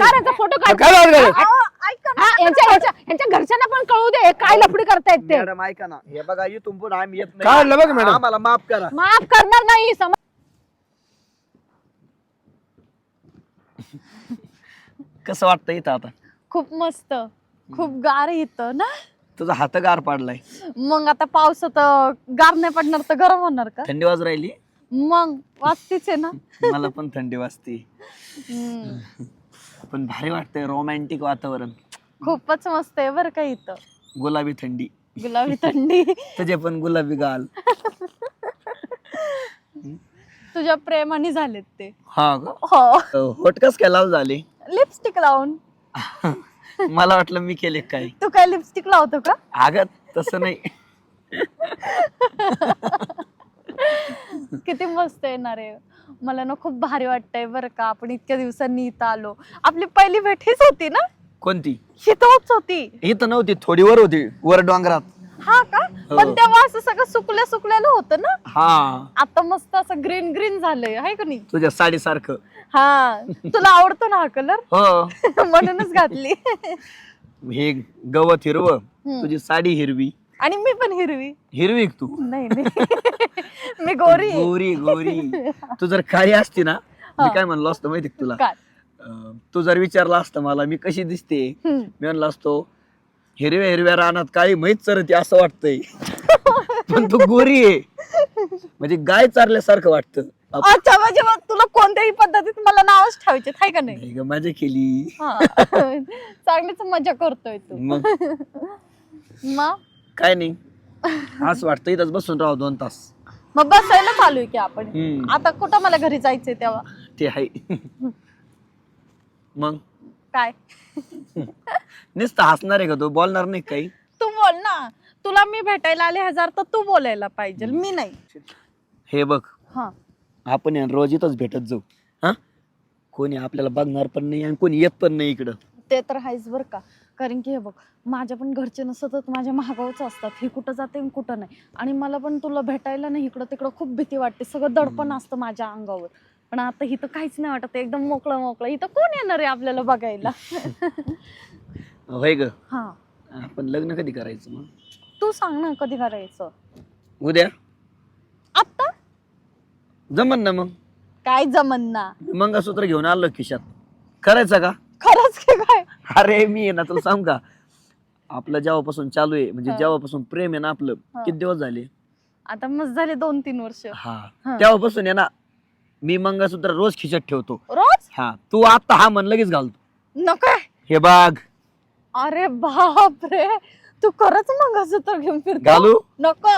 Photo काढ काय लावलं काय? अहो, ऐका ना. हा, यांच्या यांच्या यांच्या घरच्यांना पण कळू दे. काय लफडी करतायत ते. मॅडम ऐका ना. हे बघा इथून पुढे आम्ही येत काढलं बघ मॅडम. आम्हाला माफ करा. माफ करणार नाही सम- कसं वाटतं इथं आता? खूप मस्त. खूप गार इथं ना? तुझा हात गार पाडलाय. मग आता पावसात गार नाही पडणार तर गरम होणार का? थंडी वाज राहिली? मग वाचतीच आहे ना? मला पण थंडी वाजते. हम्म. पण भारी वाटतंय रोमॅन्टिक वातावरण. खूपच मस्त आहे बरं का इथं. गुलाबी थंडी. गुलाबी थंडी. तुझे पण गुलाबी गाल. तुझ्या प्रेमाने झालेत ते. हा का? हो. अं, होट कस काय लाल झाले? लिपस्टिक लावून. मला वाटलं मी केले काय? तू काय लिपस्टिक लावतो का? अगं तसं नाही. किती मस्त येणार आहे. मला ना खूप भारी वाटतंय बरं का आपण इतक्या दिवसांनी इथं आलो. आपली पहिली भेट हीच होती ना? कोणती? ही तोच होती. इथं नव्हती थोडी वर होती वर डोंगरात. हा का? पण तेव्हा असं सगळं सुकल्या सुकलेलं होतं ना? हा. आता मस्त असं ग्रीन ग्रीन झालंय हाय का नाही? तुझ्या साडीसारखं. हा. तुला आवडतो ना हा कलर? हो. म्हणूनच घातली. हे गवत हिरवं. तुझी साडी हिरवी. आणि मी पण हिरवी. हिरवी का तू? नाही नाही. मी गोरी. गोरी गोरी. तू जर काळी असती ना मी काय म्हणलो असतो माहिती का तुला? काय? अं, तू जर विचारला असतं मला मी कशी दिसते? हम्म. मी म्हणलो असतो हिरव्या हिरव्या रानात काळी माहीत चरते असं वाटतंय. पण तू गोरी आहे. म्हणजे गाय चारल्यासारखं वाटतं. आप- अच्छा म्हणजे मग तुला कोणत्याही पद्धतीत मला नावच ठेवायचे हाय का नाही? नाही ग, मजा केली. हा. चांगलीच मजा करतोय तू. मग? मग? काय नाही. असं वाटतं इथंच बसून राहू दोन तास. मग बसायला चालू आहे की आपण? हम्म. आता कुठं मला घरी जायचंय तेव्हा? ते आहे. मग? काय? नुसतं हसणार आहे का तू? बोलणार नाही काही? तू बोल ना. तुला मी भेटायला आले हजार तर तू बोलायला पाहिजे. मी नाही. हे बघ. हा. आपण आहे ना रोज इथंच भेटत जाऊ. हा? कोणी आपल्याला बघणार पण नाही आणि कोणी येत पण नाही इकडं. ते तर आहेच बरं का. कारण की हे बघ माझ्या पण घरचे ना सतत माझ्या महागावच असतात. हे कुठं जाते आणि कुठं नाही. आणि मला पण तुला भेटायला नाही इकडं तिकडं खूप भीती वाटते. सगळं दडपण असतं माझ्या अंगावर. पण आता इथं काहीच नाही वाटत. एकदम मोकळं मोकळं. इथं कोण येणार आहे आपल्याला बघायला? होय ग. हा. आपण लग्न कधी करायचं मग? तू सांग ना कधी करायचं? उद्या. आत्ता? जमन ना मग. काय जमन ना? मंगळसूत्र घेऊन आलो खिशात. करायचं का? खरंच की काय? अरे मी आहे ना तुला सांग का? आपलं जेव्हापासून चालू आहे म्हणजे हा. जेव्हापासून प्रेम आहे ना आपलं हा. किती दिवस झाले? आता मस्त झाले दोन तीन वर्ष. हा. हा. तेव्हापासून आहे ना मी मंगळसूत्र रोज खिशात ठेवतो. रोज? हा. तू आता हा मन लगेच घालतो नको. हे बाग अरे बाप रे तू खरंच मंगळसूत्र घेऊन फिरतो? घालू? नको.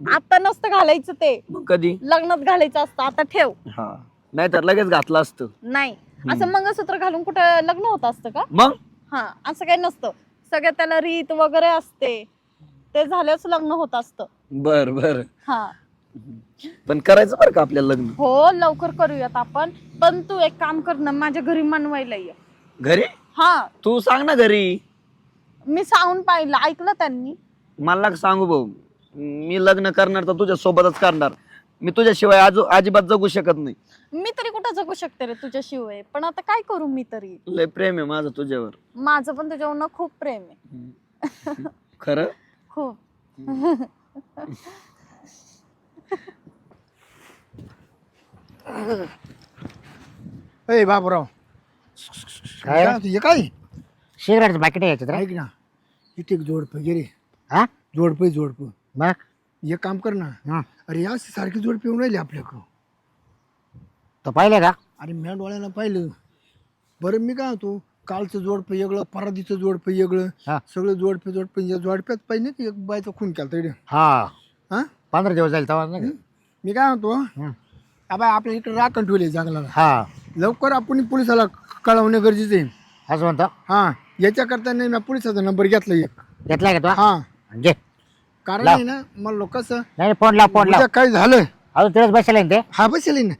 आता नसतं घालायचं ते. मग कधी? लग्नात घालायचं असतं आता ठेव. हा. नाहीतर लगेच घातलं असतं. नाही. असं मंगळसूत्र घालून कुठं लग्न होत असतं का? मग? हा असं काही नसतं. सगळं त्याला रीत वगैरे असते. ते झाल्याच लग्न होत असतं. बर बर. हा. पण करायचं बरं का आपल्याला लग्न? हो लवकर करूयात आपण. पण तू एक काम कर ना माझ्या घरी मानवायला ये. घरी? हा. तू सांग ना घरी. मी सांगून पाहिलं ऐकलं त्यांनी? मला का सांगू भाऊ? मी लग्न करणार तर तुझ्या सोबतच करणार. मी तुझ्याशिवाय आजू अजिबात जगू शकत नाही. मी तरी कुठं जगू शकते रे तुझ्याशिवाय? पण आता काय करू मी तरी? लय प्रेम आहे माझं तुझ्यावर. माझं पण तुझ्यावर खूप प्रेम आहे. खरं? खूप. ए बाबूराव. काय? काय तुझे काय? सिगरेटचं पाकिट आहे याच्यात रे. ऐक ना इथे एक जोडपं गे रे. हा? जोडपं जोडपं. मग? एक काम कर ना. हं. अरे या सारखी जोड पिऊन राहिली आपल्याकडं. तो पाहिले का? अरे म्या डोळ्यानं पाहिलं. बरं मी काय होतो कालचं जोडपं वेगळं परादीचं जोडपं वेगळं हा. सगळं जोडपं जोडपं या जोडप्यात पाहिजे ना एक बायचा खून केला तरी हा. हा? पंधरा दिवस जाईल तेव्हा नाही का? मी काय म्हणतो. आबा आपल्या इकडे राखण ठेवले जंगलाला. हा. लवकर आपण पोलिसाला कळवणं गरजेचं आहे. असं म्हणतो? हा. याच्याकरता नाही मी पोलिसाचा नंबर घेतला एक. घेतलाय का हा. तो घे. कारण लाव. आहे ना मला कसं नाही फोन लाव फोन लाव. उद्या काय झालं? अजून तिथेच बसले ना ते? हा बसेल ना.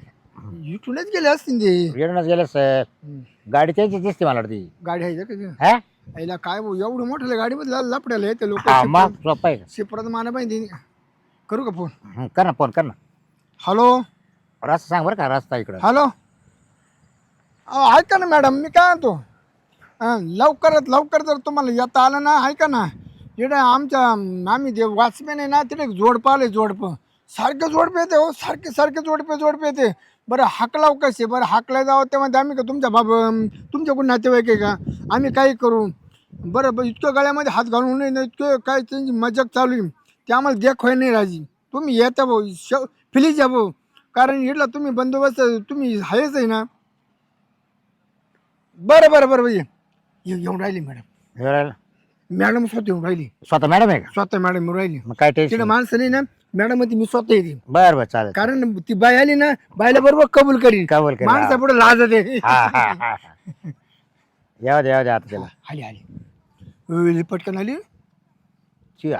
इथूनच गेले असतील ते. येऊनच गेले सर गाडी त्यांची दिसते मला वाटते गाडी आहे का ते? हा? आईला काय भाऊ एवढं मोठं गाडीमध्ये लपड्याला येते हा मग लोक सोपं आहे. का? शिपरात माना पाहिजे करू का फोन? हं, कर ना फोन कर ना. हॅलो? रस्ता सांग बरं का रस्ता इकडं. हॅलो? अहो, ऐका ना मॅडम मी काय म्हणतो? अं, लवकरात लवकर जर तुम्हाला येता आलं ना ऐका ना. इकडे आमच्या अं, आम्ही जे वॉचमॅन आहे ना तिथे एक जोडपं आले जोडपं. सारखे जोडपे येते हो सारखे सारखे जोडपे जोडपे येते. बरं हाकलाव कसे? बरं हाकला जावं तेव्हा आम्ही का तुमच्या बाबा तुमच्याकडून नातेवाईक आहे का? आम्ही काही करू. बरं बरं इतकं गळ्यामध्ये हात घालून नाही इतकं काय त्यांची मजाक चालू आहे. ते आम्हाला देख होय नाही राजी. तुम्ही येता भाऊ श फिलीज या भाऊ. कारण इडला तुम्ही बंदोबस्त तुम्ही आहेच आहे ना. बरं बरं बरं ये ये- येऊन राहिली मॅडम. एवढ्याला- मॅडम स्वतः येऊन राहिली. स्वतः मॅडम आहे का? स्वतः मॅडम येऊन राहिली. मग काय तिकडे माणसं नाही ना. मॅडम ती मी स्वतः येते बर बर चालेल कारण ती बाई आली ना बाईला बरोबर कबूल करीन. कबूल करीन, माणसा पुढे लाज हा हा हा येऊ दे येऊ दे आता त्याला आली आली. पटकन आली. शिवा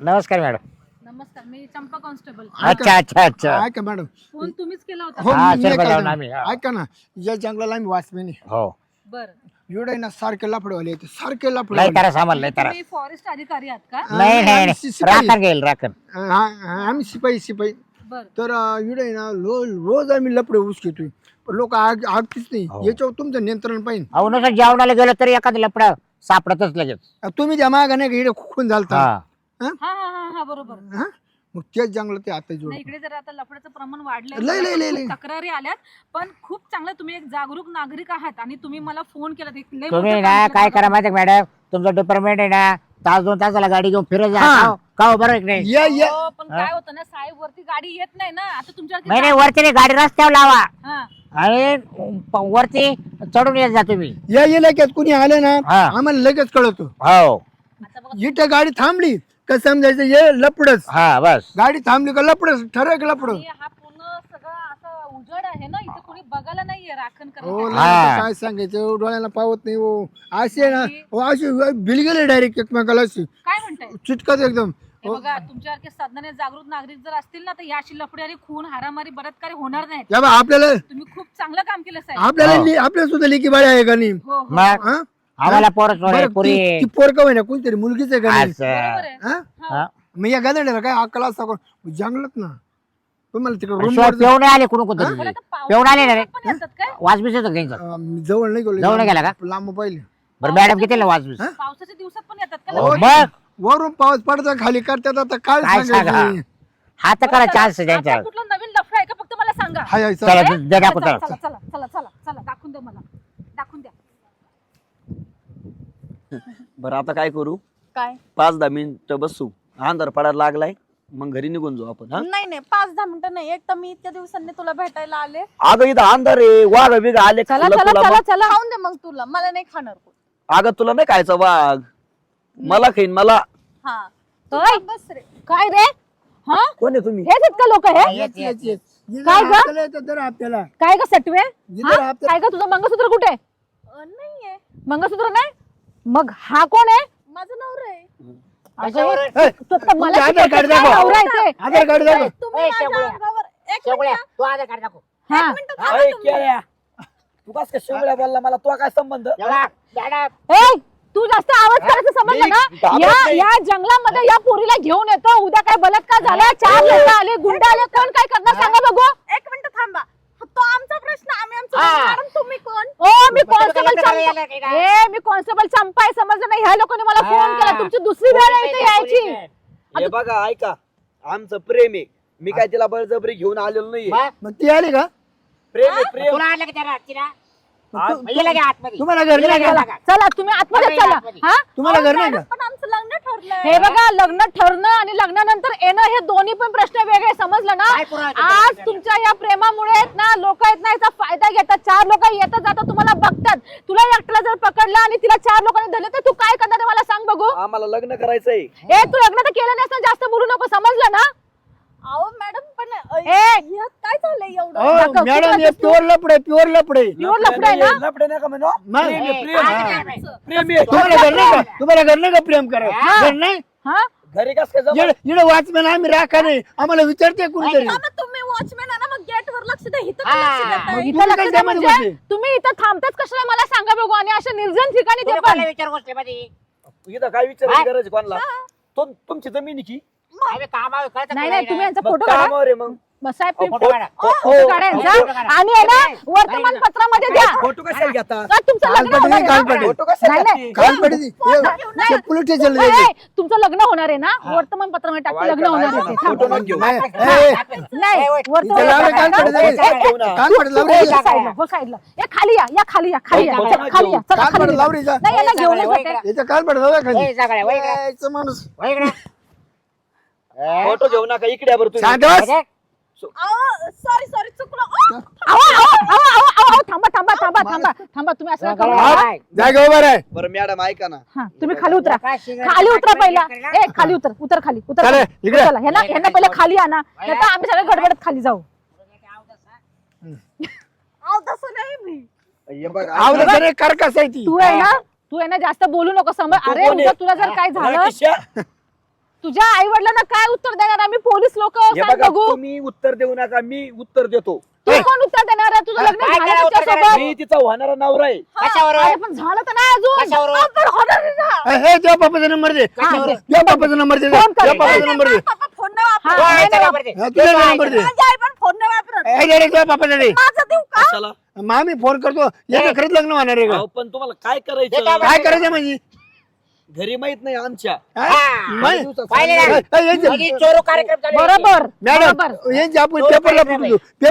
नमस्कार मॅडम. नमस्कार मी चंपा कॉन्स्टेबल. अच्छा अच्छा अच्छा. ऐका मॅडम. फोन तुम्हीच केला होता. हो हा, मी- मी शेरबा ऐका लावून ना. आम्ही, हा. ऐका ना. या जंगलाला आम्ही वाचमे नाही हो. बरं. एवढे ना सारखे लफडवाले येते सारखे लय तारा सामान लय तारा तुम्ही फॉरेस्ट अधिकारी आहात का? नाही नाही आम्ही नाही. शिपाई. राखण घेईल राखण. हा हा, आम्ही शिपाई शिपाई बर. तर इकडे ना रोज रोज आम्ही लपडे ऊस घेतोय. पण लोक आग आगतीच नाही. हो. याच्यावर तुमचं नियंत्रण पाहिजे. अहो नुसतं जेवणाला गेलो तरी एखादं लपड सापडतच लगेच. तुम्ही त्या मागा नाही का इकडे खुकून झालता? हा? हा हा हा हा बरोबर. हा? मग तेच जंगलात ते आता जोड नाही इकडे जर आता लफड्याचं प्रमाण वाढलंय लय, लय, लय, खूप लय. तक्रारी आल्यात पण खूप चांगलं तुम्ही एक जागरूक नागरिक आहात आणि तुम्ही मला फोन केला तुम्ही ना काय. करा माहिती मॅडम तुमचं डिपार्टमेंट आहे ना तास दोन तासाला गाडी घेऊन फिरत जा हा. का हो? का हो, बरोबर आहे की नाही या. या पण काय होतं ना साहेब वरती गाडी येत नाही ना. आता नाही नाही वरती नाही, गाडी रस्त्यावर लावा. हा. आणि प- वरती चढून येत जा तुम्ही. या इलाक्यात कुणी आले ना हा. आम्हाला लगेच कळतो हो. आता बघा इथं गाडी थांबली. का समजायचं? ये लपडच हा बस. गाडी थांबली का लपडच ठरक लपड आणि हा पूर्ण सगळं असं उजड आहे ना इथे कोणी बघायला नाहीये राखण हो करायला नाही हा. काय सांगायचं? डोळ्याला पावत नाही हो. असे ना हो अशी बिल गेले डायरेक्ट एकमेकाला अशी. काय म्हणताय? चिटकत एकदम. हे बघा तुमच्यासारखे साधनाने जागृत नागरिक जर असतील ना तर याशी लफडी आणि खून हारामारी बलात्कारी होणार नाहीत. या बा आपल्याला तुम्ही खूप चांगलं काम केलं साहेब. आपल्याला हो. लि- आपल्या सुद्धा लेखी बाळी आहे का नाही? हो हो. मग? हा? आम्हाला पोरं बरं, पुरी. ती ती होईना? कोणतरी मुलगीच आहे का नाही? असं. बरोबर आहे. हा? हा. मग या गादड्याला काय अक्कल असता कोण? जंगलात ना. तुम्हाला तिकडे रूम शिवाय पेवणे आले कुणी पेवणे आले ना रे. पण येतात काय? त्यांचं जवळ नाही गेलो. जवळ नाही गेला का? लांब पाहिले. बरं मॅडम किती ना वाजबीस पावसाच्या दिवसात पण येतात का हो? मग? वरून पाऊस पडता खाली करतात. आता काय काय सांगा? सांगायचं? हात बरं, करा चान्स त्यांच्या कुठलं नवीन लफडं आहे का? फक्त मला सांगा. हाय हाय चला चला. दे दाखवू चला चला चला चला चला चला दाखवून द्या मला दाखवून द्या बरं आता काय करू? काय? पाच दहा मिनिटं बसू. अंधार पडायला लागलाय. मग घरी निघून जाऊ आपण हा? नाही नाही पाच दहा मिनिटं नाही. एक तर मी इतक्या दिवसांनी तुला भेटायला आले. अगं इथं अंधार आहे. वाघ बिग आले. चला तुला- चला तुला चला मग- चला. खाऊन दे मग तुला. मला नाही खाणार कोण. अगं तुला नाही खायचा वाघ. मला खाईन मला. हा. काय? बस रे. काय रे? हा? कोण आहे तुम्ही? हेच आहेत का लोक हे? काय गं? आपल्याला येतं तर आपल्याला. काय ग सटवे? काय ग तुझं मंगळसूत्र कुठे? नाहीये. मंगळसूत्र नाही? मग हा कोण आहे माझा नवरा आहे ए, तो तर मला तुमचं आधार कार्ड शिकवतो, काय दाखव. नवरा आहे ते? आधार कार्ड दाखव. तुम्ही ए, माझ्या शेवळ्या. अंगावर- एक शेवड्या, मिनिट, तू आधार कार्ड दाखव. हा. अय, केळ्या. तू कस काय शिवल्या बोलला मला तो काय संबंध एवढा, मॅडम, ए, तू जास्त आवाज करायचं समजलं ना घाबरत या नाही. या जंगलामध्ये या पोरीला घेऊन येतो उद्या काय बलात्कार झाला चार लोक आले गुंड आले कोण काय करणार सांगा बघू एक मिनिट थांबा तो आमचा प्रश्न आम्ही हा. मॅडम तुम्ही कोण? ओ मी मग तुम्ही कॉन्स्टेबल यायला काय? मी आहे समजलं नाही. ह्या लोकांनी मला फोन हा. केला. तुमची दुसरी वेळ आहे इथे यायची. हे बघा ऐका. आमचं प्रेम आहे. मी काय तिला बळजबरी घेऊन आलेलो नाहीये. मग, मग ती आली का? प्रेम आहे प्रेम. तुला आणलं का त्याला तिला? आ- मग ये लगे आतमध्ये. तुम्हाला घर नाही का? चला तुम्ही आतमध्ये चला. हा? तुम्हाला घर नाही का? पण हे बघा लग्न ठरणं आणि लग्नानंतर येणं हे दोन्ही पण प्रश्न वेगळे समजलं ना? आज तुमच्या या प्रेमामुळे आहेत ना लोक आहेत ना याचा फायदा घेतात. चार लोक येतात जातात तुम्हाला बघतात. तुला एकट्याला जर पकडलं आणि तिला चार लोकांनी धरलं तर तू काय करणार आहे मला सांग बघू? आम्हाला लग्न करायचंय. ए तू लग्न तर केलं नसतं जास्त बोलू नको समजलं ना? अहो मॅडम पण ए काय झालंय हो मॅडम हे प्युअर लपडे प्युअर लपडे लफडं आहे ना? लफडे मग प्रेम आहे, ए, प्रेम काय आहे. नाही, नाही. प्रेम आहे. तुम्हाला घर नाही का तुम्हाला घर नाही का प्रेम करा. घर नाही हा घरी कस काय जमलं? इकडे वाचमॅन आम्ही राखा नाही आम्हाला विचारते कुणीतरी तुम्ही वॉचमॅन आहे ना मग वर लक्ष द्या इथं हा. लक्ष देताय. मग इथं तुम्ही लक्ष काय द्या त्यामध्ये म्हणजे? तुम्ही इथं थांबताच कशाला मला सांगा बघू आणि अशा निर्जन ठिकाणी ते पण विचार गोष्टीमध्ये? इथं काय विचारायची? गरज आहे कोणाला तुम- तुमची जमीन आहे की आम्ही कामावर कळतं नाही का नाही तुम्ही यांचा फोटो काढा कामावर आहे मग साहेब तुम्ही फोटो काढा. फोटो काढा यांचा. फोटो काढा. आणि आहे ना वर्तमानपत्रामध्ये द्या फोटो कशाला घेता का तुमचं लग्न होणार आहे ना? पडली. फोटो कशाला नाही, नाही. घेते? काल पडली ते पोलीस स्टेशनला ए, जायचं. ए, तुमचं लग्न होणार आहे ना वर्तमानपत्रामध्ये टाकते लग्न होणार आहे ते. फोटो नको घेऊ. नाही, हा, ए, ए, नाही पडली हो. साईडला, हो साईडला या खाली या या खाली या खाली या हो, चला, खाली या चला खाली पडली या. लावली जा. नाही याला घेऊनच वय जाते याचं काल पडलं जाऊ खाली ए, सगळ्या, वय इकडे. याचं माणूस वय इकडे. फोटो घेऊ नका इकडे बरं तुम्ही. बस. सॉरी सॉरी चुकलं. थांबा थांबा थांबा थांबा थांबा तुम्ही असं नका सगळ्या, करू. हा? काय? जागा उभा आहे बरं मॅडम ऐका ना. हा तुम्ही खाली उतरा. खाली उतरा पहिला. ए खाली उतर उतर खाली उतर चला, खाली. इकडे. चला ह्यांना ह्यांना पहिला खाली आणा. नाही तर आम्ही सगळे गडबडत खाली जाऊ. हे बघा आवडत रे कर कसं आहे ती. तू आहे ना तू आहे ना जास्त बोलू नको समज. तू अरे कोण आहे? उद्या तुला जर काय झालं? किशा, तुझ्या आई वडिलांना काय उत्तर देणार आम्ही? पोलीस लोक हे सांग बघा बघू. तुम्ही उत्तर देऊ नका मी उत्तर देतो. तू कोण उत्तर देणार आहे? तुझं लग्न काय झालं काय उत्तर त्याच्यासोबत मी तिचा होणारा नवरा आहे. कशावर? अरे पण झालं तर नाही अजून. कशावर? हा, पण होणार ना. ए, हे बापाचा नंबर दे. बापाचा नंबर दे फोन कर. त्या बापाचा नंबर दे. नाही, नाही. हा, तुझा नंबर दे. ए, दे रे, त्या बापाचा दे कशाला? मग आम्ही फोन करतो. याचं खरंच लग्न होणार आहे अहो, पण तुम्हाला काय हे करायचं काय करायचं म्हणजे घरी माहीत नाही आमच्या. नाही. पाहिले ना? ए, ए, याचे- चोरू कार्यक्रम चालू आहे. बरोबर. मॅडम यांची आपण पेपरला फुटू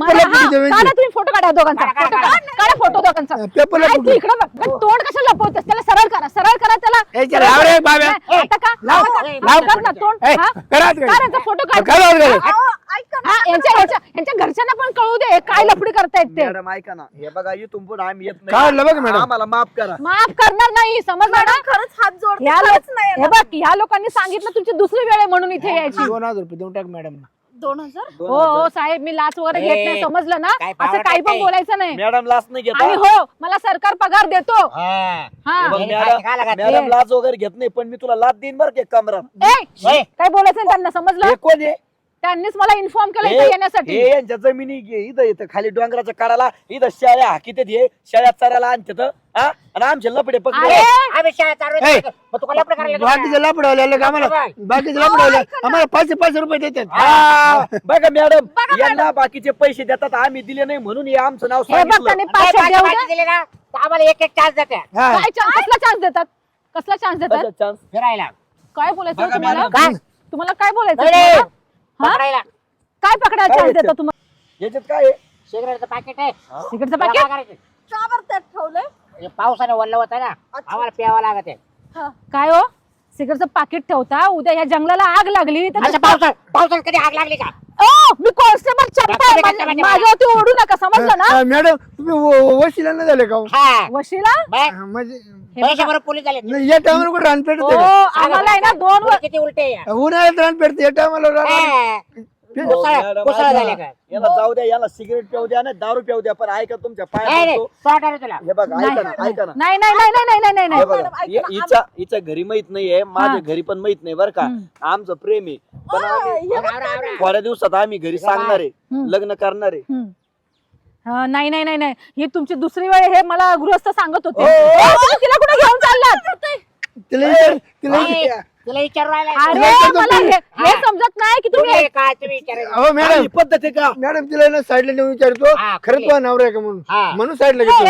मला हा, फुटू देऊ काढा. तुम्ही फोटो काढा दोघांचा. काढा, फोटो काढा, काढा. काढा फोटो दोघांचा. पेपरला काय फुटू तू इकडं बघ. पण तोंड कसं लपवतेस त्याला? सरळ करा. सरळ करा त्याला. ए, चला, सरळ लाव रे, करा. बाब्या. नाही, आता का? लाव, आता. का? लाव. कर ना तोंड. ए, हा? करा आत काढ यांचा फोटो काढ. हा, यांच्या यांच्या यांच्या घरच्यांना पण कळू दे. हे काय लफडी करतायत ते. मॅडम ऐका ना. हे बघा इथून आम्ही येत काढलं बघ नाही मॅडम. आम्हाला माफ करा. माफ करणार नाही. समजलं ना? खरंच हात जोड ह्या लोक हे बघ ह्या लोकांनी सांगितलं तुमची दुसरी वेळ आहे म्हणून इथे यायची. दोन हजार रुपये देऊन टाक मॅडम दोन हजार? हो हो साहेब मी लाच वगैरे घेत नाही ए, समजलं ना? काय असं काही पण टाकते? बोलायचं नाही. मॅडम लाच नाही घेत आणि हा. हो मला सरकार पगार देतो. हा. हा. हे बघ, हे मॅडम हे. लाच वगैरे घेत नाही पण मी तुला लाच देईन बरं का कमरात ए ए. काय बोलायचं नाही त्यांना समजलं? हे कोण आहे? त्यांनीच मला इन्फॉर्म केलं इथे येण्यासाठी हे यांच्या जमिनी घे, इथं येतं खाली डोंगराच्या काढाला इथं शेळ्या हाकीत हे शेळ्या चरायला आणतात हा आणि आमचे लपडे पकडले अरे आम्ही चालू. मग लागलं का? बाकीचे लपडवले आम्हाला. बाकीचे लपडवले आम्हाला पाचशे पाचशे रुपये देतात हा, बघा मॅडम यांना बाकीचे पैसे देतात आम्ही दिले नाही म्हणून हे आमचं नाव हे बघ सांगितलं त्यांनी नाही, पाचशे पाचशे देऊ पाचशे द्या. दिले ना तर आम्हाला एक एक चान्स देते हा. काय chance- कसला चान्स देतात कसला चान्स देतात chance? फिरायला काय बोलायचं बघा तुम्हाला मॅडम. काय? तुम्हाला काय बोलायचं. तुम्हाला? हा? पकडायला. काय पकडायला काय चान्स याच्यात? देता तुम्हाला याच्यात काय आहे? सिगरेटचं पाकिट आहे. सिगरेटचं तुला पाकिट करायचं? हे पावसाने वल्ल होत ना. आम्हाला प्यावं लागत आहे. काय हो? सिगरेटचं पाकिट ठेवता? उद्या या जंगलाला आग लागली. तर अच्छा पावसात पावसात कधी आग लागली का? ओ, मी कॉन्स्टेबल चंपा आहे. माझ्या- माझ्यावरती ओढू नका समजलं ना? हा, मॅडम तुम्ही व- वशिला नाही झाले का हो? हा. वशिला? बघ, म्हणजे. पैशाबरोबर पोलीस झाले नाही, या टायमाला कुठे रान पेटते ओ का? आम्हाला आहे ना दोन वर किती उलटे आहे या. उन्हाळ्यात रान पेटते या टायमाला रान- हा. कुसाळा- मॅडम, कुसाळा ऐका. झाले का याला जाऊ द्या याला सिगरेट पिऊ द्या ना दारू पिऊ द्या पण ऐका तुमच्या नाही पाया नाही पडतो. सॉर्ट आहे तुला हे बघा ऐका ना नाही ऐका ना नाही नाही नाही नाही नाही नाही हे नाही बघा हि- हिच्या हिच्या घरी माहीत नाहीये माझ्या हा. घरी पण माहीत नाही बरं का. आमचं प्रेम आहे पण आम्ही आवरा, आवरा, आवरा. थोड्या दिवसात आम्ही घरी सांगणार आहे. लग्न करणार आहे हम्म. नाही नाही नाही नाही. ही तुमची दुसरी वेळ हे मला गृहस्थ सांगत होते. तुम्ही तिला कुठे घेऊन चाललात? तिला विचार तिला नाही, तिला विचारू राहिला अरे विचार मला. हे हे समजत नाही की तुम्ही तुम्ही काय तुम्ही विचारायचं हो मॅडम पद्धत आहे का? मॅडम तिला ना साईडला नेऊन विचारतो. हा, खरंच नवरा आहे का म्हणून? हा. म्हणून साईडला घेतो?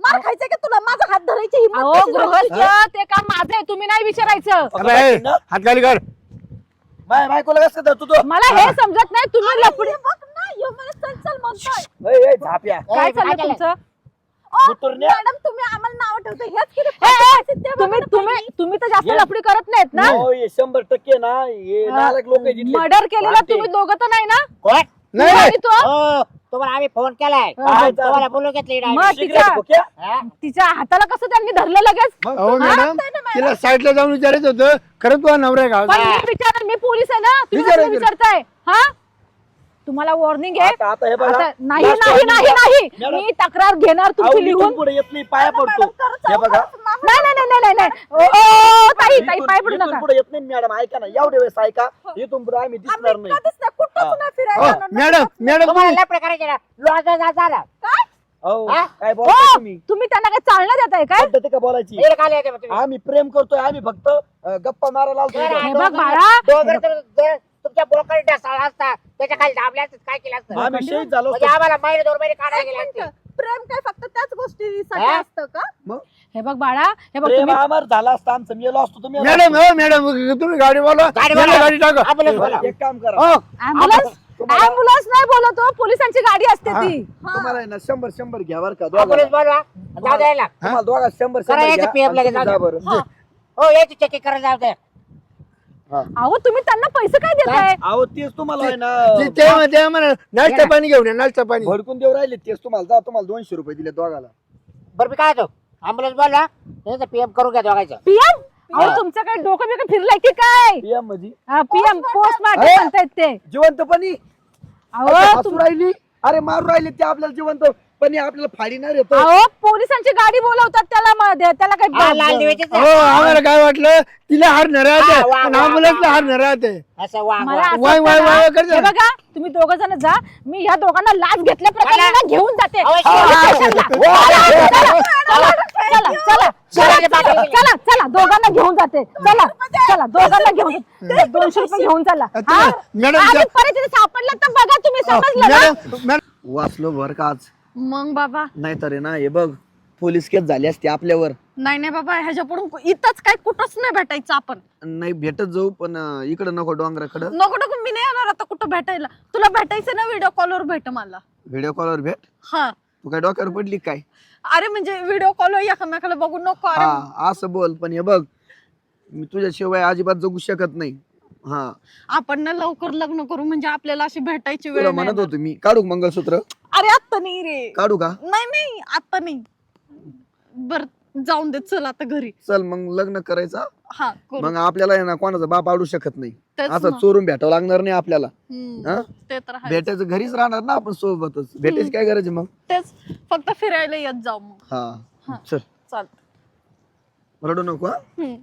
मार खायचा का तुला? माझा हात धरायची अहो हिंमत? गृहस्थ ते काम माझं आहे तुम्ही नाही विचारायचं. अबे, हात खाली कर बाय बायकोला कसं करतो तू? मला हे समजत नाही तुम्ही लफडी बघ ना ह्यो मला चल चल म्हणतोय. ए, ए, झाप्या. काय ए, चाललं काय तुमचं? ओ, बुटुरण्या. मॅडम तुम्ही आम्हाला नाव ठेवतो. हेच किती बघा ना तुम्ही पहिली. तुम्ही तर जास्त ये. लफडी करत नाहीत ना? हो हे शंभर टक्के ना हे लोक मर्डर केलेला तुम्ही दोघं तर नाही ना? कोण? नाही. आणि तो? हो तुम्हाला आम्ही फोन केलाय. काय तुम्हाला बोलू घेतली मग तिच्या तिच्या हाताला कसं त्यांनी धरलं लगेच? हो? मॅडम तिला साईडला जाऊन विचारायचं होतं. खरंच तुझा नवरा आहे पण का मी विचार मी पोलीस आहे ना तुम्ही विचारताय? हा? तुम्हाला वॉर्निंग आहे. आता आता हे बघा. आता नाही Last नाही warning नाही नाही. मॅडम. मी तक्रार घेणार तुमची लिहून. पुढे येत नाही पाया पडतो. हे बघा. नाही नाही नाही नाही नाही. ओ, ओ, ताई ताई पाय पडू नका. पुढे येत नाही मॅडम ऐका ना एवढे वेळेस ऐका. इथून पुढे आम्ही दिसणार नाही. हा. हो. मॅडम मॅडम तुम्हाला तुम्ही- करायचे ना लॉज झाला काय? हो हा? काय बोलता तुम्ही? तुम्ही त्यांना काय चालना देताय काय? पद्धती का बोलायची? इकडे खाली येते मग तुम्ही. आम्ही प्रेम करतोय आम्ही फक्त अं, गप्पा मारायला लावतो हे बघ बाळा. तर- तुमच्या बोकडे ढसाळ असता त्याच्याखाली दाबल्या असतात काय केलं असतं आम्ही शहीद झालो म्हणजे आम्हाला महिने दोन महिने काढायला गेले असते. प्रेम काय फक्त त्याच गोष्टीसाठी हा? असतं का हे बग बाळा हे बघ प्रेम तुम्ही आमर झाला असता आमचं मेलो असतो तुम्ही मॅडम हो मॅडम तुम्ही गाडी बोला गाडी याला बोलवा. गाडी टाका Ambulance बोलवा. एक काम करा हो ऍम्ब्युलन्स ऍम्ब्युलन्स नाही बोलत हो पोलिसांची गाडी असते हा. ती तुम्हाला आहे ना शंभर शंभर घ्या बरं का Ambulance दोघांना. बोलवा जाऊ द्यायला तुम्हाला दोघा शंभर करा शंभर याचं घ्या. PM लगेच आणि जाऊ जा बरं. हो याची चेकिंग करायला जाऊ द्या अहो तुम्ही त्यांना पैसे काय देताय? अहो तेच तुम्हाला आहे ते- ना. ते ते म्हणा नाश्ता पाणी घेऊन या नाश्ता पाणी भडकून देऊ राहिले तेच तुम्हाला जा तुम्हाला दोनशे रुपये दिले दोघाला. बरं मी काय तो अँब्युलन्स बोलवा त्याचं पीएम करून घ्या दोघायचं पीएम अहो तुमचं काय डोकं बिकं फिरलंय की काय? पीएम म्हणजे? पीएम पोस्टमार्टम अरे. म्हणतायत ते. जिवंतपणी अहो तुम- राहिली. अरे मारू राहिले ते आपल्याला जिवंत. पण हे आपल्याला फाडीणार येतो पोलिसांची गाडी बोलावतात त्याला त्याला काही हो आम्हाला काय वाटलं तिला हारणार हा, वा, वा, ऍम्ब्युलन्सला आहे बघा तुम्ही दोघ जण जा मी ह्या दोघांना लाच घेतल्या प्रकारे घेऊन जाते चला, चला, दोघांना घेऊन जाते चला चला दोघांना घेऊन दोनशे रुपये घेऊन चला मॅडम, सापडला तर बघा तुम्ही वाचलो बरं का आज मग बाबा. नाहीतर आहे ना हे बघ पोलीस केस झाली असते आपल्यावर. नाही नाही बाबा ह्याच्या पुढून इथंच काय कुठंच नाही भेटायचं आपण. नाही भेटत जाऊ पण अं, इकडं नको डोंगराकडं. नको नको मी नाही येणार आता कुठं भेटायला. तुला भेटायचं ना व्हिडिओ कॉलवर भेट मला. व्हिडिओ कॉलवर भेट? हा. तू काय डोक्यावर पडली काय? अरे म्हणजे व्हिडिओ कॉलवर एकमेकाला बघू नको अरे. हा असं बोल पण हे बघ मी तुझ्याशिवाय अजिबात जगू शकत नाही. हा. आपण ना लवकर लग्न करू म्हणजे आपल्याला अशी भेटायची वेळ तुला नाही म्हणत. होतो मी काढू का मंगळसूत्र अरे आत्ता नाही रे. काढू का? नाही नाही आता नाही. बर जाऊन दे चल आता घरी. चल मग लग्न करायचं हा? करू. मग आपल्याला आहे ना कोणाचा बाप आडू शकत नाही. तेच असं ना. चोरून भेटावं लागणार नाही आपल्याला. हम्म, हा? ते तर आहे भेटायचं घरीच राहणार ना आपण सोबतच. भेटायची काय गरज आहे मग? तेच फक्त फिरायला येत जाऊ मग. हा. हा. चल. चालत रडू नको हा? हम्म.